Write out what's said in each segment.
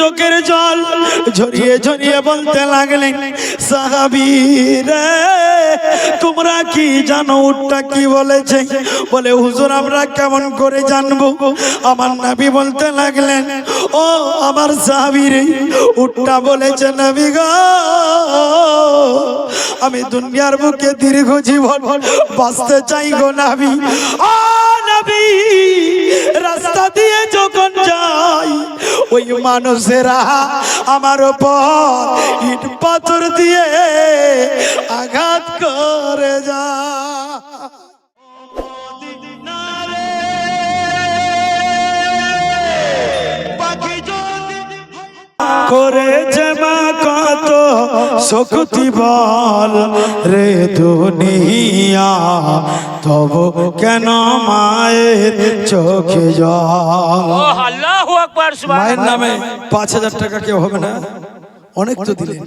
চোখের জল ঝরিয়ে ঝরিয়ে বলতে লাগলেন, সাহাবি রে, তোমরা কি জানো উটটা কি বলেছে? বলে, হুজুর, আমরা কেমন করে জানব? আমার নাবি বলতে লাগলেন, ও আমার সাহাবি রে, উটটা বলেছে নবী গো, আমি দুনিয়ার বুকে দীর্ঘ জীবন বাঁচতে চাই গো নাবি। ও নবী মানুষেরা আমার উপর ইট পাথর দিয়ে আঘাত করে যা। করেছে মা কত শক্তি বল রে দুনিয়া, তব কেন মায়ের চোখে আল্লাহু। মায়ের নামে পাঁচ হাজার টাকা কেউ হবে না। অনেক তো দিলেন।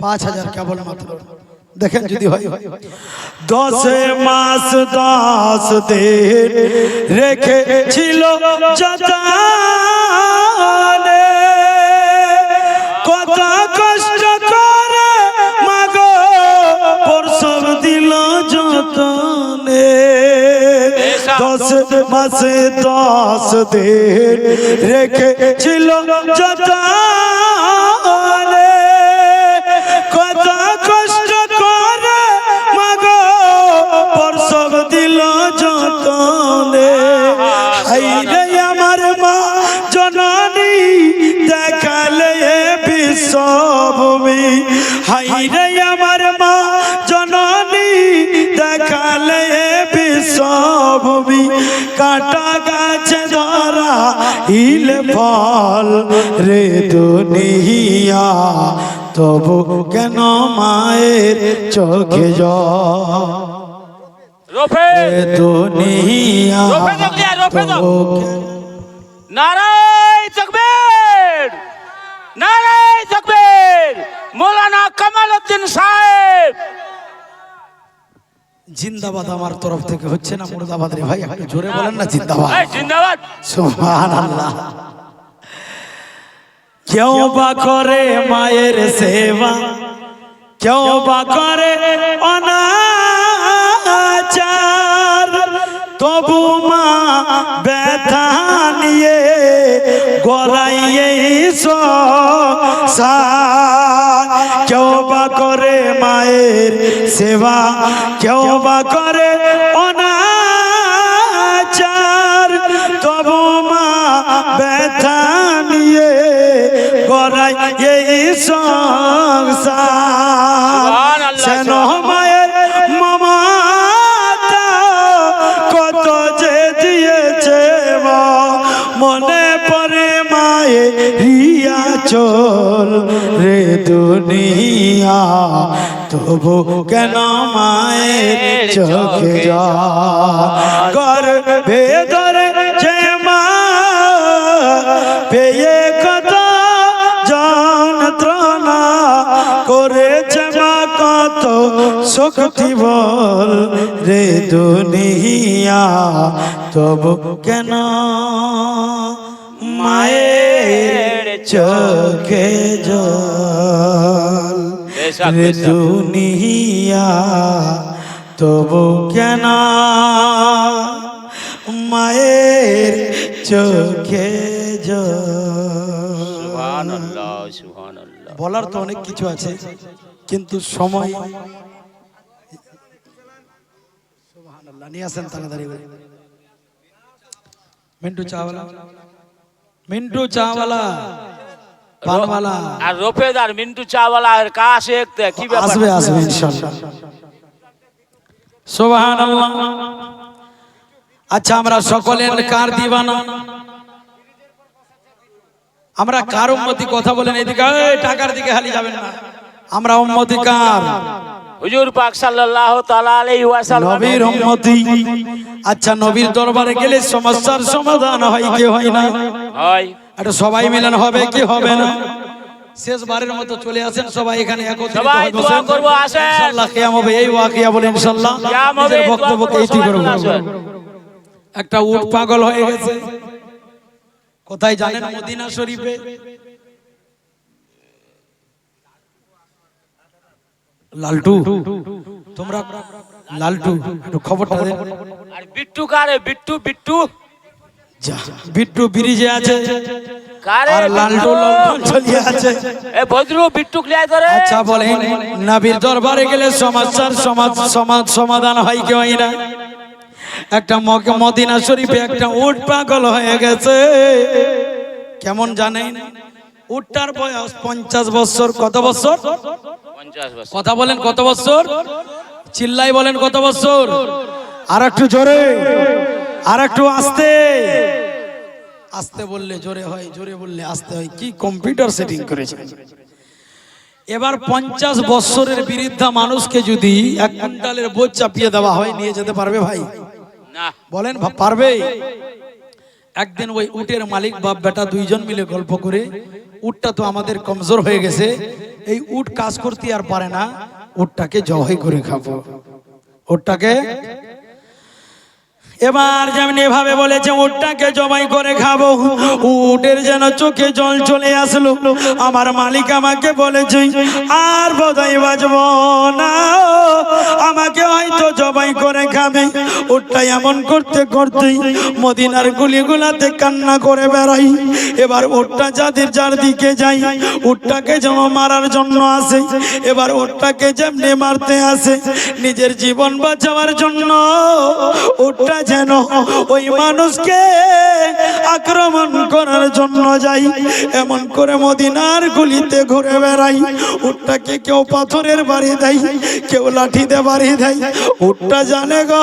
পাঁচ হাজার কেবল মাত্র। দেখেন যদি হয়। দশে মাস দশ দিন রেখেছিল দশ মাসে দশ দিন রেখেছিল যতনে হিল ফল রে দুনিয়া তবু কেন মায়ের চোখে রে দুনিয়া নারায় তকবীর নারায় তকবীর মৌলানা কামাল উদ্দিন সাহেব! জিন্দাবাদ আমার তরফ থেকে হচ্ছে না মুর্দাবাদ রে ভাই? একটু জোরে বলেন না জিন্দাবাদ। এই জিন্দাবাদ। সুবহান আল্লাহ কেউ বা করে মায়ের সেবা কেউ বা করে অনাচার তবু মা ব্যথা নিয়ে বা করে মায়ের সেবা কেউ বা করে অনাচার। তবু মা ব্যথা নিয়ে গড়াই এই সংসার। সেন মায়ের মমতা কত যে দিয়েছে মনে পড়ে মায়ে রিয়া চল রে দুনিয়া, তবু কেন মায়ের চোখে যা কর ভেতরে যে মা পেয়ে কত যন্ত্রণা করেছে মা, কত শক্তি বল রে দুনিয়া, তবু কেন মায়ের চোখে জল রে বেশক। দুনিয়া তবু কেন মায়ের চোখে জল বলার তো অনেক কিছু আছে কিন্তু সময় নিয়ে আসেন তাড়াতাড়ি করে। মিন্টু চাওয়ালা মিন্টু চাওয়ালা পানওয়ালা। আর রোফেদার মিন্টু চাওয়ালা আর কাশ একতে কি ব্যাপার? আসবে আসবে ইনশাআল্লাহ সুবহানাল্লাহ। আচ্ছা আমরা সকলের কার দিবানা? আমরা কার উম্মতি কথা বলেন এদিকে? এই টাকার দিকে হালি যাবেন না। আমরা উম্মতি কার? হুজুর পাক সাল্লাল্লাহু তাআলা আলাইহি ওয়াসাল্লাম। নবীর উম্মতি। আচ্ছা নবীর দরবারে গেলে সমস্যার সমাধান হয় কি হয় না? হয়। এটা সবাই মিলন হবে কি হবে না? শেষবারের মতো চলে আসেন সবাই এখানে একটা উট পাগল হয়ে গেছে। কোথায় জানেন মদিনা শরীফে? লালটু তোমরা লালটু খবর আর বিট্টু কারে বিট্টু বিট্টু? যা বিট্টু ব্রিজে আছে। কারে আর লালটু লন্ডন চলিয়ে আছে। এ বিট্টু ক্লিয়ার করে আচ্ছা বলেন নাবির দরবারে গেলে সমস্যার সমাজ সমাজ সমাধান হয় কি হয় না? একটা মদিনা শরীফে একটা উট পাগল হয়ে গেছে। কেমন জানেন? উটটার বয়স পঞ্চাশ বছর কত বছর। কথা বলেন কত বছর? চিল্লাই বলেন কত বছর? আর একটু জোরে আর একটু আস্তে। আস্তে বললে জোরে হয় জোরে বললে আসতে হয়। কি কম্পিউটার সেটিং করেছে? এবার পঞ্চাশ বৎসরের বিরুদ্ধা মানুষকে যদি এক কুইন্টালের বোঝ চাপিয়ে দেওয়া হয় নিয়ে যেতে পারবে ভাই? বলেন পারবে? একদিন ওই উটের মালিক বাপ বেটা দুইজন মিলে গল্প করে উটটা তো আমাদের কমজোর হয়ে গেছে এই উট কাজ করতে আর পারে না উটটাকে জবাই করে খাব। উটটাকে এবার যেমন এভাবে বলেছে, উটটাকে জবাই করে খাব। উটের যেন চোখে জল চলে আসলো। আমার মালিক আমাকে বলেছে, আর বোধহয় বাজব না। আমাকে হয়তো জবাই করে খাবে। উটটা এমন করতে করতে মদিনার গুলিগুলাতে কান্না করে বেড়াই এবার উটটা যাদের যার দিকে যাই উটটাকে যেন মারার জন্য আসে। এবার উটটাকে যেমনি মারতে আসে, নিজের জীবন বাঁচাবার জন্য উটটা যেন ওই মানুষকে আক্রমণ করার জন্য যাই। এমন করে মদিনার গুলিতে ঘুরে বেড়াই। উটটাকে কেউ পাথরের বাড়ি দেয় কেউ লাঠিতে বাড়ি দেয়। উটটা জানে গো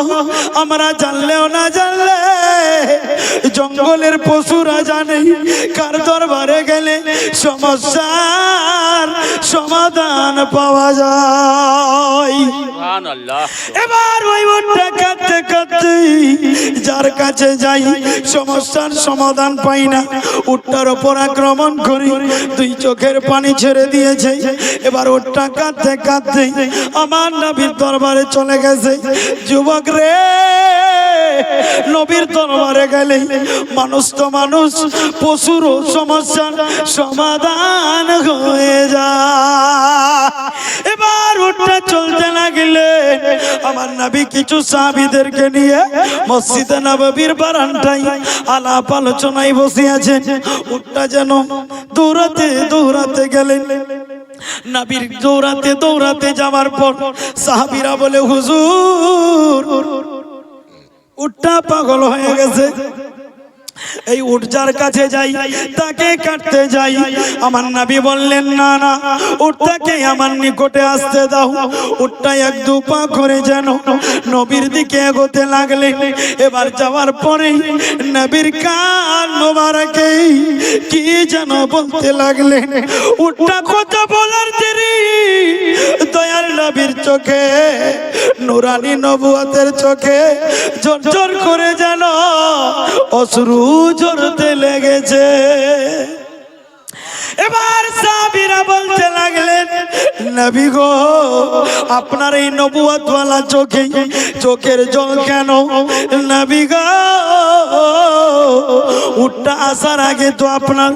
আমরা জানলেও না জানলে জঙ্গলের পশুরা জানে কার দরবারে গেলে সমস্যার সমাধান পাওয়া যায়। এবার ওই উটটা কাঁদতে কাঁদতে যার কাছে যাই, সমস্যার সমাধান পাই না। উটটার ওপর আক্রমণ করি, দুই চোখের পানি ছেড়ে দিয়েছে এবার উটটা কাঁদতে কাঁদতে আমার নবীর দরবারে চলে গেছে। যুবক রে, নবীর দরবারে গেলে মানুষ তো মানুষ পশুরও সমস্যার সমাধান হয়ে যায়। এবার উঠটা চলতে লাগলে আমার নবী কিছু সাহাবীদেরকে নিয়ে মসজিদে নববীর বারান্দায় আলাপ আলোচনায় বসে আছেন উঠটা যেন দৌড়াতে দৌড়াতে গেলেন। নাবির দৌড়াতে দৌড়াতে যাওয়ার পর সাহাবীরা বলে, হুজুর, উটটা পাগল হয়ে গেছে। এই উটজার কাছে যাই, তাকে কাটতে যাই। আমার নাবি বললেন, না না উটটাকে আমার নিকটে আসতে দাও। উটটা এক দু পা করে যেন নবীর দিকে এগোতে লাগলে। এবার যাওয়ার পরে নবীর কান মোবারকে কি যেন বলতে লাগলেন। উটটা কথা বলার দেরি। দয়াল নবীর চোখে, নুরানি নবুয়াতের চোখে জোর জোর করে যেন অশ্রু ঝরতে লেগেছে এবার সাবিরা বলতে লাগলেন, নবী গো, আপনার এই নবুয়াতওয়ালা চোখে, চোখের জল কেন? নবী গো, উটটা আসার আগে তো আপনার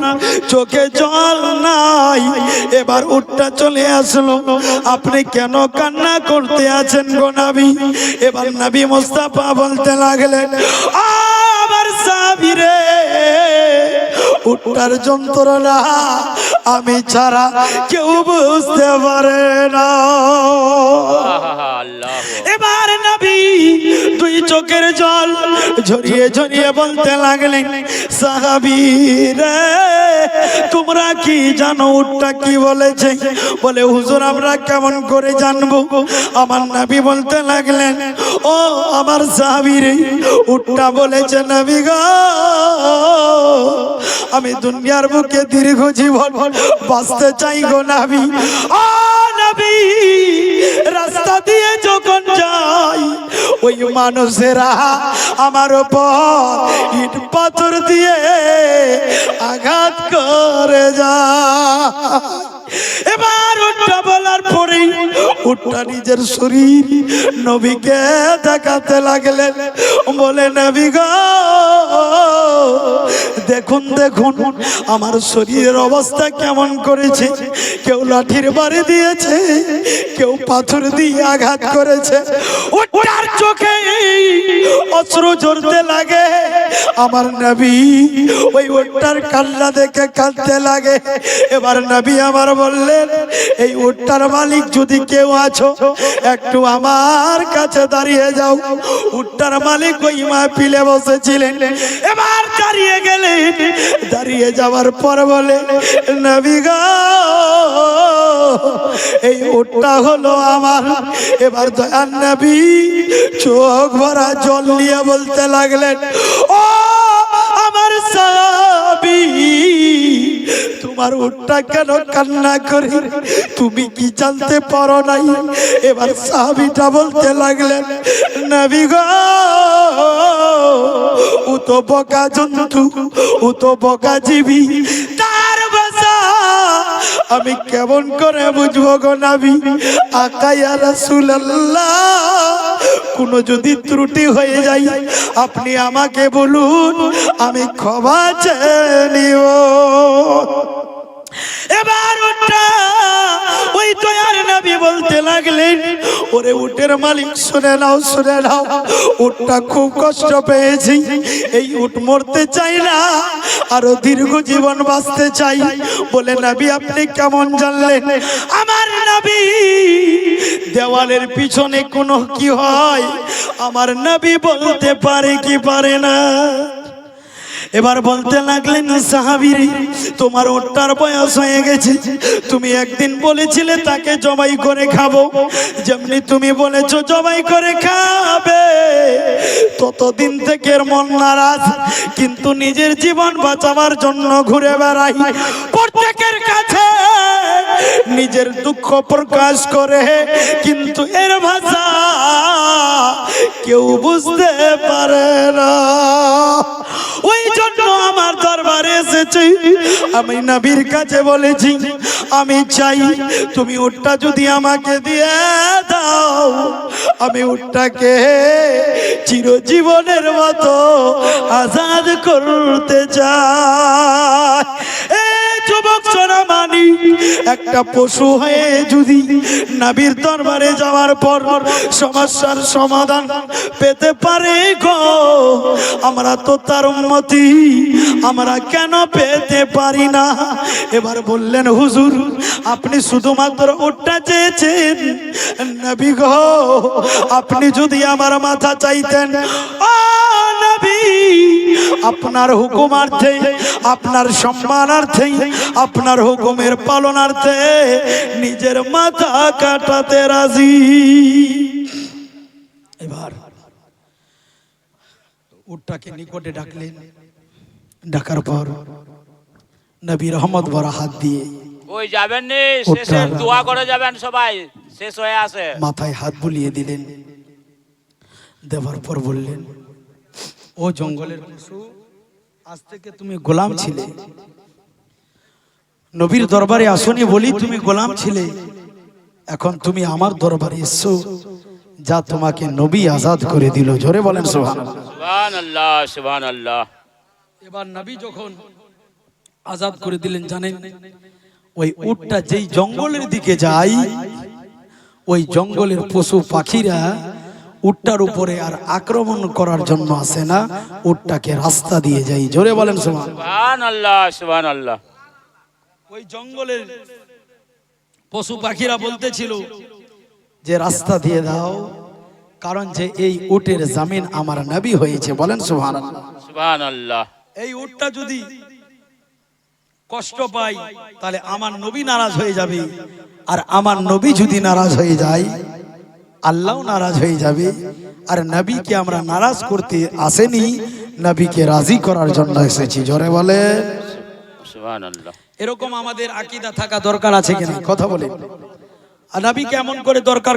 চোখে জল নাই। এবার উটটা চলে আসলো। আপনি কেন কান্না করতে আছেন গো নবী? এবার নবী মোস্তাফা বলতে লাগলেন আবার সাবিরে উঠার যন্ত্রণা আমি ছাড়া কেউ বুঝতে পারে না। এবার নবী দুই চোখের জল ঝরিয়ে ঝরিয়ে বলতে লাগলেন সাহাবি রে, তোমরা কি জানো উটটা কি বলেছে? বলে, হুজুর, আমরা কেমন করে জানব? আমার নবী বলতে লাগলেন, ও আমার সাহাবি রে, উটটা বলেছে নবী গো, আমি দুনিয়ার বুকে দীর্ঘ জীবন বাঁচতে চাই গো নবী। ও নবী রাস্তা দিয়ে যখন যাই ওই মানুষেরা আমার ওপর ইট পাথর দিয়ে আঘাত করে যায়। উটটা নিজের শরীর নবীকে দেখাতে লাগলেন। বলে, নবী গো, দেখুন দেখুন, আমার শরীরের অবস্থা কেমন করেছে। কেউ লাঠির বাড়ি দিয়েছে, কেউ পাথর দিয়ে আঘাত করেছে। ওটার চোখে অস্ত্র জড়তে লাগে। আমার নবী ওই ওটার কান্না দেখে কাঁদতে লাগে। এবার নবী আমার বললেন, এই ওটার মালিক যদি কেউ আছো? একটু আমার কাছে দাঁড়িয়ে যাও। উট্টার মালিক ওই মা পিলে বসেছিলেন। এবার দাঁড়িয়ে গেলেন। দাঁড়িয়ে যাওয়ার পর বলে এই উটটা হলো আমার। এবার দয়ান নবী চোখ ভরা জল নিয়ে বলতে লাগলেন, ও তোমার উটটা কেন কান্না করে? তুমি কি জানতে পারো নাই? এবার সাহাবিটা বলতে লাগলেন, নাবি গো, ও তো বকা জন্তু, ও তো বকা জীবী। তার বাসা আমি কেমন করে বুঝব গো নাবি? আকাইয়া রাসূলুল্লাহ, কোনো যদি ত্রুটি হয়ে যায়, আপনি আমাকে বলুন, আমি ক্ষমা চেয়ে এবার ওটা ওই দয়ার নবী বলতে লাগলেন, ওরে উটের মালিক, শুনে নাও শুনে নাও, উটটা খুব কষ্ট পেয়েছি। এই উট মরতে চাই না, আরও দীর্ঘ জীবন বাঁচতে চাই। বলে নবী, আপনি কেমন জানলেন? আমার নবী দেওয়ালের পিছনে কোনো কি হয়? আমার নবী বলতে পারে কি পারে না? এবার বলতে লাগলেন, সাহাবির, তোমার ওটার বয়স হয়ে গেছে। তুমি একদিন বলেছিলে তাকে জবাই করে খাব। যেমনি তুমি বলেছ জবাই করে খাবে। ততদিন থেকে মন নারাজ, কিন্তু নিজের জীবন বাঁচাবার জন্য ঘুরে বেড়াই। প্রত্যেকের কাছে নিজের দুঃখ প্রকাশ করে, কিন্তু এর ভাষা কেউ বুঝতে পারে না। দরবারে আমি নবীর কাছে বলেছি, আমি চাই তুমি ওটা যদি আমাকে দিয়ে দাও, আমি ওটাকে চিরজীবনের মতো আজাদ করতে চাই। এ যুবক মানি একটা পশু হয়ে যদি নাবির দরবারে যাওয়ার পর সমস্যার সমাধান পেতে পারে গো, আমরা তো তার উন্মতি, আমরা কেন পেতে পারি না? এবার বললেন, হুজুর, আপনি শুধুমাত্র ওটা চেয়েছেন? নবী গো, আপনি যদি আমার মাথা চাইতেন আপনার হুকুমার্থে আপনার সম্মানার্থে আপনার হুকুমের পালনার্থে নিজের মাথা কাটাতে রাজি। এবার উটটাকে নিকটে ডাকলেন। ডাকার পর নবী রহমত বড় হাত দিয়ে ওই যাবেন নি শেষে দোয়া করে যাবেন সবাই। শেষ হয়ে আসে মাথায় হাত বুলিয়ে দিলেন। দেওয়ার পর বললেন ও জঙ্গলের পশু আজ থেকে তুমি গোলাম ছিলে। নবীর দরবারে আসনি বলি তুমি গোলাম ছিলে। এখন তুমি আমার দরবারে এসছো যা তোমাকে নবী আজাদ করে দিল। জোরে বলেন সোহান সুবহান আল্লাহ সুবহান আল্লাহ এবার নবী যখন আজাদ করে দিলেন জানেন ওই উটটা যেই জঙ্গলের দিকে যায় ওই জঙ্গলের পশু পাখিরা উটটার উপরে আর আক্রমণ করার জন্য আসে না? উটটাকে রাস্তা দিয়ে যাই। জোরে বলেন সুবহান। আল্লাহ সুবহান আল্লাহ ওই জঙ্গলের পশু পাখিরা বলতেছিল যে রাস্তা দিয়ে দাও কারণ যে এই উটের জামিন আমার নবী হয়েছে। বলেন সুহান সুবহান আল্লাহ এই উটটা যদি কষ্ট পাই তাহলে আমার নবী নারাজ হয়ে যাবে। আর আমার নবী যদি নারাজ হয়ে যায় আল্লাহ নারাজ হয়ে যাবে। আর নবীকে আমরা নারাজ করতে আসেনি নবীকে রাজি করার জন্য এসেছি। জোরে বলে। এরকম আমাদের আকিদা থাকা দরকার আছে কিনা? কথা বলে। আর নবী কেমন করে দরকার?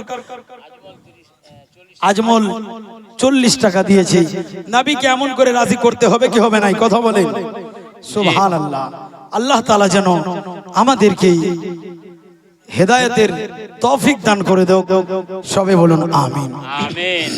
আজমল চল্লিশ টাকা দিয়েছে। নবী কেমন করে রাজি করতে হবে কি হবে নাই? কথা বলে। সুবহান আল্লাহ আল্লাহ তালা যেন আমাদেরকে হেদায়েতের তৌফিক দান করে দেও সবে বলুন আমিন। আমিন।